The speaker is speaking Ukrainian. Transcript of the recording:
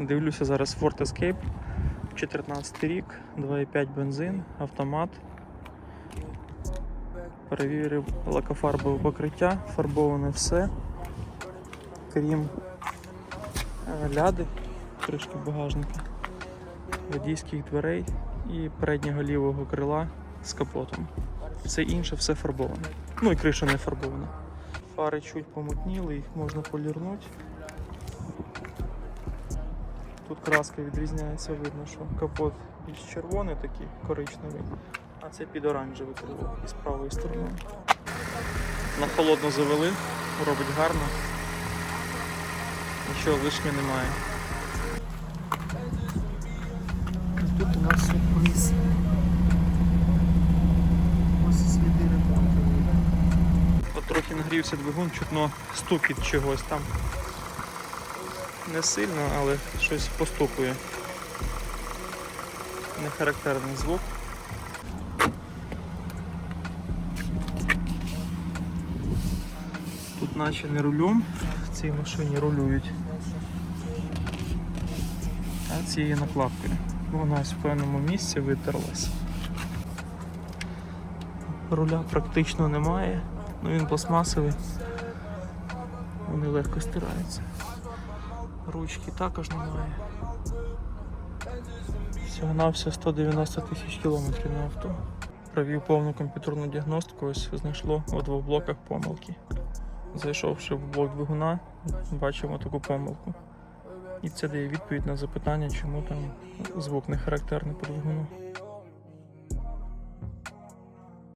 Дивлюся зараз Ford Escape, 14 рік, 2,5 бензин, автомат. Перевірив лакофарбове покриття, фарбоване все, крім е, ляди, кришки багажника, водійських дверей і переднього лівого крила з капотом. Все інше все фарбоване. Ну і криша не фарбована. Фари чуть помутніли, їх можна полірнути. Тут краска відрізняється, видно, що капот більш червоний такий, коричневий, а це під оранжевий крило із правої сторони. На холодно завели, робить гарно. Нічого лишнього немає. Тут у нас сюрприз. Ось сліди ремонту. Трохи нагрівся двигун, чутно стукіт чогось там. Не сильно, але щось постукує. Не характерний звук. Тут наче не рулем, в цій машині рулюють. А цією накладкою. Вона в певному місці витерлась. Руля практично немає, ну він пластмасовий. Вони легко стираються. Ручки також немає. Всього на все 190 тисяч кілометрів на авто. Провів повну комп'ютерну діагностику, ось знайшло у двох блоках помилки. Зайшовши в блок двигуна, бачимо таку помилку. І це дає відповідь на запитання, чому там звук не характерний по двигуну.